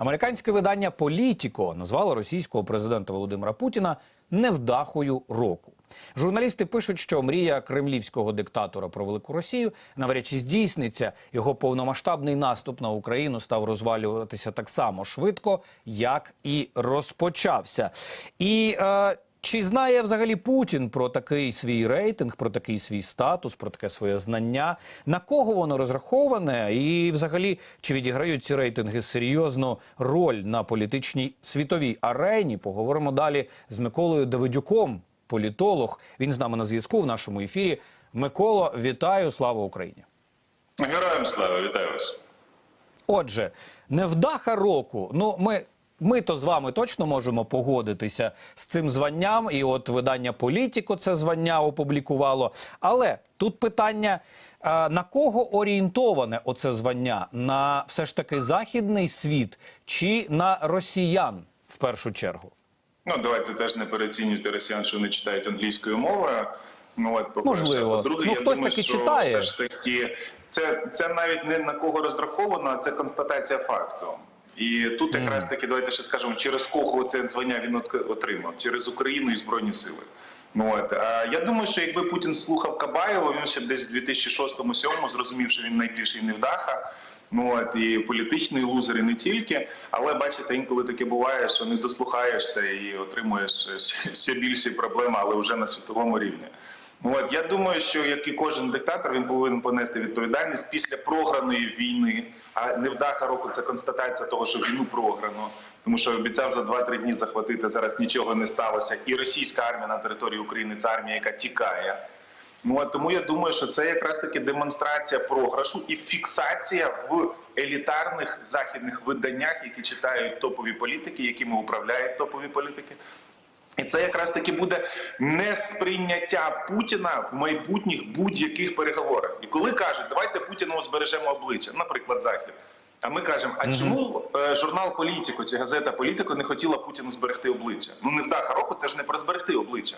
Американське видання Політіко назвало російського президента Володимира Путіна невдахою року. Журналісти пишуть, що мрія кремлівського диктатора про велику Росію навряд чи здійсниться. Його повномасштабний наступ на Україну став розвалюватися так само швидко, як і розпочався. І е, чи знає взагалі Путін про такий свій рейтинг, про такий свій статус, про таке своє знання? На кого воно розраховане? І, взагалі, чи відіграють ці рейтинги серйозну роль на політичній світовій арені? Поговоримо далі з Миколою Давидюком, політолог. Він з нами на зв'язку в нашому ефірі. Микола, вітаю! Слава Україні! Героям слава, вітаю вас. Отже, невдаха року. Ну, ми. Ми то з вами точно можемо погодитися з цим званням, і от видання Політіко це звання опублікувало. Але тут питання: на кого орієнтоване оце звання? На все ж таки західний світ чи на росіян в першу чергу? Ну давайте теж не переоцінюйте росіян, що вони читають англійською мовою. Ну от по-перше. Можливо. По-друге, Ну, я хтось думаю, таки що читає. Все ж таки, це, це навіть не на кого розраховано, а це констатація факту. І тут якраз таки давайте ще скажемо, через кого це звання він от- отримав, через Україну і Збройні Сили. Ну от а я думаю, що якби Путін слухав Кабаєва, він ще десь в 2006-2007 зрозумів, що він найбільший невдаха. Ну от і політичний лузер, і не тільки. Але бачите, інколи таке буває, що не дослухаєшся і отримуєш ще більші проблеми, але вже на світовому рівні. От я думаю, що як і кожен диктатор, він повинен понести відповідальність після програної війни. А невдаха року це констатація того, що війну програно. Тому що обіцяв за 2-3 дні захватити зараз нічого не сталося. І російська армія на території України це армія, яка тікає. Ну а тому я думаю, що це якраз таки демонстрація програшу і фіксація в елітарних західних виданнях, які читають топові політики, якими управляють топові політики. І це якраз таки буде несприйняття Путіна в майбутніх будь-яких переговорах. І коли кажуть, давайте Путіну збережемо обличчя, наприклад, Захід. А ми кажемо, а чому е, журнал Політико чи газета Політико не хотіла Путіну зберегти обличчя? Ну не вдаха року це ж не про зберегти обличчя.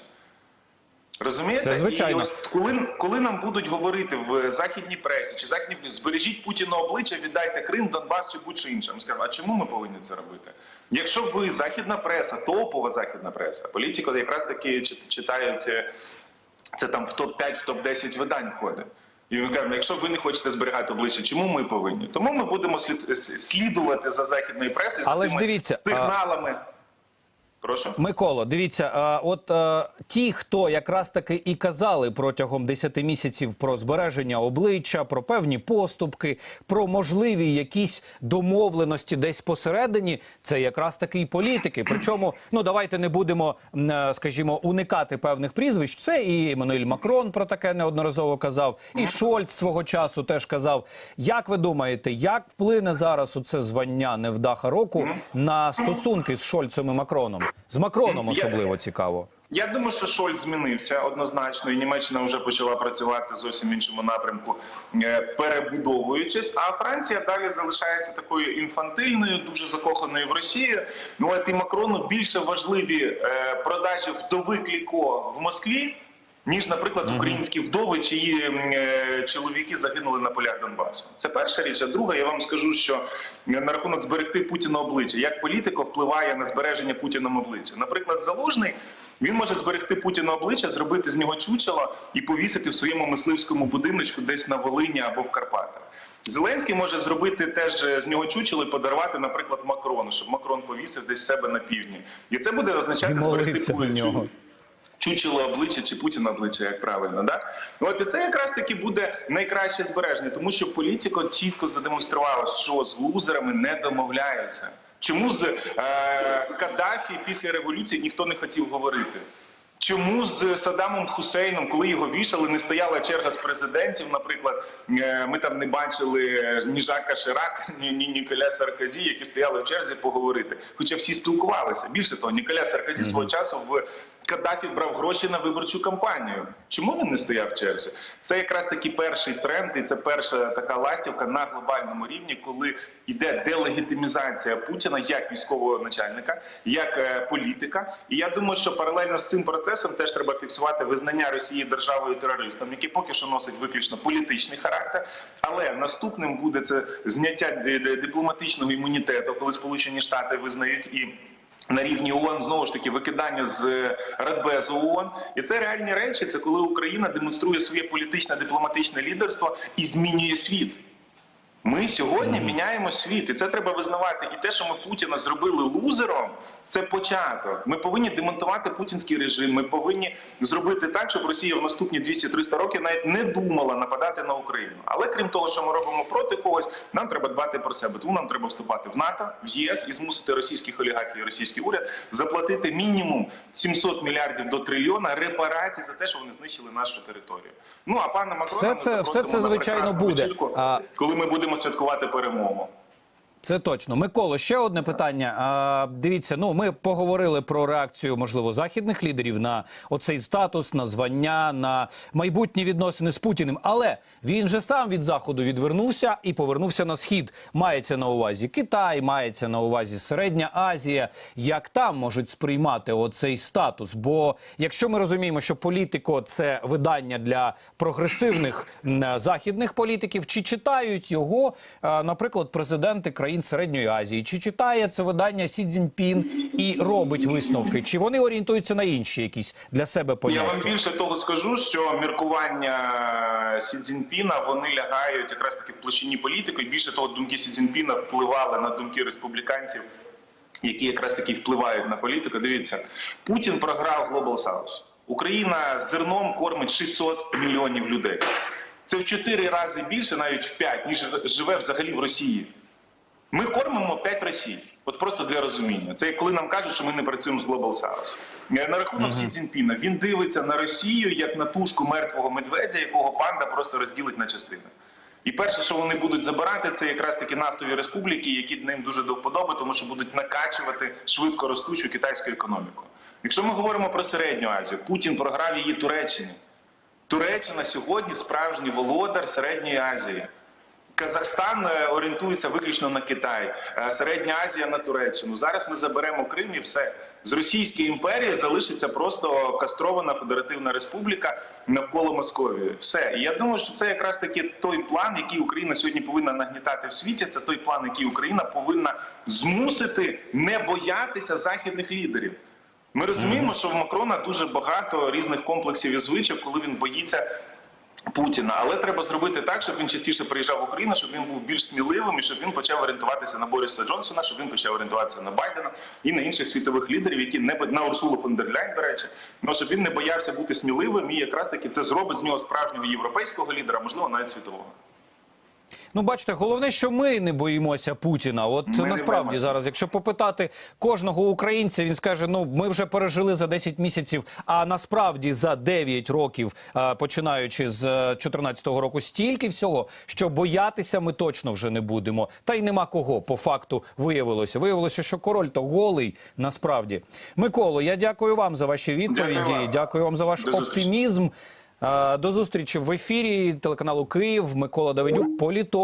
Розумієте? Це звичайно. І ось коли, коли нам будуть говорити в західній пресі чи західній збережіть Путіну обличчя, віддайте Крим, Донбас чи будь-що інше. Ми скажемо, а чому ми повинні це робити? Якщо ви західна преса, топова західна преса, політико якраз таки чит- читають е, це там в топ 5 в топ 10 видань входить. І ми кажемо, якщо ви не хочете зберігати обличчя, чому ми повинні? Тому ми будемо слід- слідувати за західною пресою, Але за ж тими дивіться, а- сигналами. Прошу. Миколо, дивіться, от ті, хто якраз таки і казали протягом 10 місяців про збереження обличчя, про певні поступки, про можливі якісь домовленості десь посередині, це якраз таки і політики. Причому, ну давайте не будемо, е, скажімо, уникати певних прізвищ. Це і Еммануель Макрон про таке неодноразово казав, і Шольц свого часу теж казав. Як ви думаєте, як вплине зараз оце звання невдаха року на стосунки з Шольцем і Макроном? З Макроном особливо цікаво. Я думаю, що Шольц змінився однозначно, і Німеччина вже почала працювати зовсім в іншому напрямку, е, перебудовуючись. А Франція далі залишається такою інфантильною, дуже закоханою в Росію. Ну от і Макрону більше важливі е, продажі вдови Кліко в Москві. Ніж, наприклад, українські вдови, чиї е, чоловіки загинули на полях Донбасу. Це перша річ. А друга, я вам скажу, що е, на рахунок зберегти Путіна обличчя, як політико впливає на збереження Путіном обличчя. Наприклад, залужний він може зберегти Путіна обличчя, зробити з нього чучело і повісити в своєму мисливському будиночку десь на Волині або в Карпатах. Зеленський може зробити теж е, з нього чучело і подарувати, наприклад, Макрону, щоб Макрон повісив десь себе на півдні. І це буде означати зберегти Путіна. Чучело обличчя чи Путіна обличчя, як правильно, да? От і це якраз таки буде найкраще збереження, тому що політико чітко задемонструвала, що з лузерами не домовляються. Чому з е, Каддафі після революції ніхто не хотів говорити? Чому з Саддамом Хусейном, коли його вішали, не стояла черга з президентів? Наприклад, е, ми там не бачили ні Жака Ширака, ні, ні Ніколя Саркозі, які стояли в черзі поговорити. Хоча всі спілкувалися. Більше того, Ніколя Саркозі свого часу в Каддафі брав гроші на виборчу кампанію. Чому він не стояв в черзі? Це якраз таки перший тренд, і це перша така ластівка на глобальному рівні, коли йде делегітимізація Путіна як військового начальника, як е, політика. І я думаю, що паралельно з цим процесом теж треба фіксувати визнання Росії державою терористом, яке поки що носить виключно політичний характер. Але наступним буде це зняття е, дипломатичного імунітету, коли Сполучені Штати визнають і. На рівні ООН знову ж таки викидання з Радбезу ООН. і це реальні речі. Це коли Україна демонструє своє політичне дипломатичне лідерство і змінює світ. Ми сьогодні міняємо світ, і це треба визнавати. І те, що ми Путіна зробили лузером, це початок. Ми повинні демонтувати путінський режим. Ми повинні зробити так, щоб Росія в наступні 200-300 років навіть не думала нападати на Україну. Але крім того, що ми робимо проти когось, нам треба дбати про себе. Тому нам треба вступати в НАТО, в ЄС і змусити російських олігархів і російський уряд заплатити мінімум 700 мільярдів до трильйона репарацій за те, що вони знищили нашу територію. Ну а пана Макрона Все це- все це, звичайно, буде. вечірку, А- коли ми будемо святкувати перемогу. Це точно. Миколо, ще одне питання. А, дивіться, ну ми поговорили про реакцію, можливо, західних лідерів на оцей статус, на звання, на майбутні відносини з Путіним. Але він же сам від заходу відвернувся і повернувся на схід. Мається на увазі Китай, мається на увазі Середня Азія. Як там можуть сприймати оцей статус? Бо якщо ми розуміємо, що політико це видання для прогресивних західних політиків, чи читають його, наприклад, президенти країн Середньої Азії, чи читає це видання Сі Цзіньпін і робить висновки, чи вони орієнтуються на інші якісь для себе Я вам більше того скажу, що міркування Сі Цзіньпіна вони лягають якраз таки в площині політики. Більше того, думки Сі Цзіньпіна впливали на думки республіканців, які якраз таки впливають на політику. Дивіться, Путін програв Global South. Україна зерном кормить 600 мільйонів людей. Це в 4 рази більше, навіть в 5, ніж живе взагалі в Росії. Ми кормимо 5 Росій. От просто для розуміння. Це як коли нам кажуть, що ми не працюємо з Global South. Е, На рахунок Сі Цзіньпіна він дивиться на Росію як на тушку мертвого медведя, якого панда просто розділить на частини. І перше, що вони будуть забирати, це якраз таки нафтові республіки, які ним дуже до вподоби, тому що будуть накачувати швидко ростучу китайську економіку. Якщо ми говоримо про середню Азію, Путін програв її Туреччині. Туреччина сьогодні справжній володар середньої Азії. Казахстан е, орієнтується виключно на Китай, е, Середня Азія на Туреччину. Зараз ми заберемо Крим і все. З Російської імперії залишиться просто кастрована федеративна республіка навколо Московії. Все. І я думаю, що це якраз таки той план, який Україна сьогодні повинна нагнітати в світі. Це той план, який Україна повинна змусити не боятися західних лідерів. Ми розуміємо, що в Макрона дуже багато різних комплексів і звичок, коли він боїться Путіна, але треба зробити так, щоб він частіше приїжджав в Україну, щоб він був більш сміливим і щоб він почав орієнтуватися на Бориса Джонсона, щоб він почав орієнтуватися на Байдена і на інших світових лідерів, які не на Урсулу фон дер Ляйн, до речі, ну щоб він не боявся бути сміливим, і якраз таки це зробить з нього справжнього європейського лідера, можливо, навіть світового. Ну, бачите, головне, що ми не боїмося Путіна. От Ми насправді зараз, якщо попитати кожного українця, він скаже: ну ми вже пережили за 10 місяців, а насправді за 9 років, е, починаючи з 2014 року, стільки всього, що боятися ми точно вже не будемо. Та й нема кого по факту виявилося. Виявилося, що король то голий. Насправді, Миколо, я дякую вам за ваші відповіді. Дякую вам. Дякую вам за ваш оптимізм. Е, До зустрічі в ефірі телеканалу Київ. Микола Давидюк, політолог.